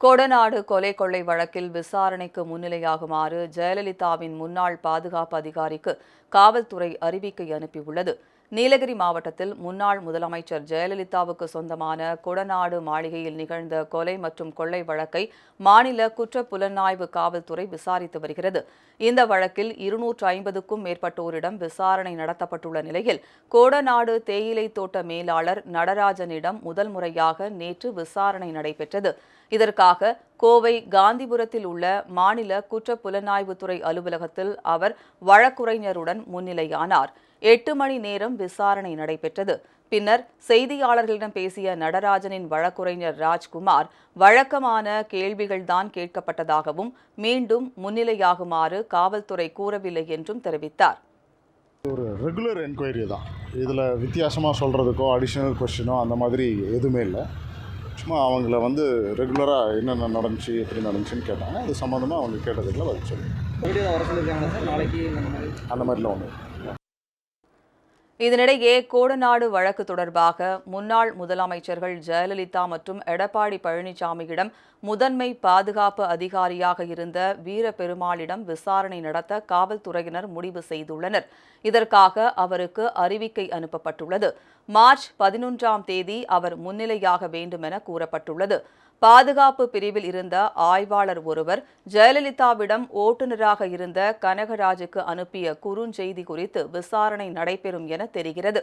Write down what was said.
கொடநாடு கொலை கொள்ளை வழக்கில் விசாரணைக்கு முன்னிலையாகுமாறு ஜெயலலிதாவின் முன்னாள் பாதுகாப்பு அதிகாரிக்கு காவல்துறை அறிவிக்கை அனுப்பியுள்ளது. நீலகிரி மாவட்டத்தில் முன்னாள் முதலமைச்சர் ஜெயலலிதாவுக்கு சொந்தமான கொடநாடு மாளிகையில் நிகழ்ந்த கொலை மற்றும் கொள்ளை வழக்கை மாநில குற்ற புலனாய்வு காவல்துறை விசாரித்து வருகிறது. இந்த வழக்கில் இருநூற்று ஐம்பதுக்கும் மேற்பட்டோரிடம் விசாரணை நடத்தப்பட்டுள்ள நிலையில் கோடநாடு தேயிலை தோட்ட மேலாளர் நடராஜனிடம் முதல் முறையாக நேற்று விசாரணை நடைபெற்றது. இதற்காக கோவை காந்திபுரத்தில் உள்ள மாநில குற்ற புலனாய்வுத்துறை அலுவலகத்தில் அவர் வழக்குரைஞருடன் முன்னிலையானார். எட்டு மணி நேரம் விசாரணை நடைபெற்றது. பின்னர் செய்தியாளர்களிடம் பேசிய நடராஜனின் வழக்குரைஞர் ராஜ்குமார் வழக்கமான கேள்விகள்தான் கேட்கப்பட்டதாகவும் மீண்டும் முன்னிலையாகுமாறு காவல்துறை கூறவில்லை என்றும் தெரிவித்தார். ஒரு ரெகுலர் என்கொயரி தான். இதில் வித்தியாசமாக சொல்கிறதுக்கோ அடிஷ்னல் கொஸ்டினோ அந்த மாதிரி எதுவுமே இல்லை. சும்மா அவங்கள வந்து ரெகுலராக என்னென்ன நடந்துச்சு எப்படி நடந்துச்சுன்னு கேட்டாங்க. அது சம்மந்தமாக அவங்க கேட்டதுக்குள்ள பதில் சொல்லி அந்த மாதிரிலாம் ஒன்று இதனிடையே கோடநாடு வழக்கு தொடர்பாக முன்னாள் முதலமைச்சர்கள் ஜெயலலிதா மற்றும் எடப்பாடி பழனிசாமியிடம் முதன்மை பாதுகாப்பு அதிகாரியாக இருந்த வீரபெருமாளிடம் விசாரணை நடத்த காவல்துறையினர் முடிவு செய்துள்ளனர். இதற்காக அவருக்கு அறிவிக்கை அனுப்பப்பட்டுள்ளது. மார்ச் பதினொன்றாம் தேதி அவர் முன்னிலையாக வேண்டுமென கூறப்பட்டுள்ளது. பாதுகாப்பு பிரிவில் இருந்த ஆய்வாளர் ஒருவர் ஜெயலலிதாவிடம் ஓட்டுநராக இருந்த கனகராஜுக்கு அனுப்பிய குறுஞ்செய்தி குறித்து விசாரணை நடைபெறும் என தெரிகிறது.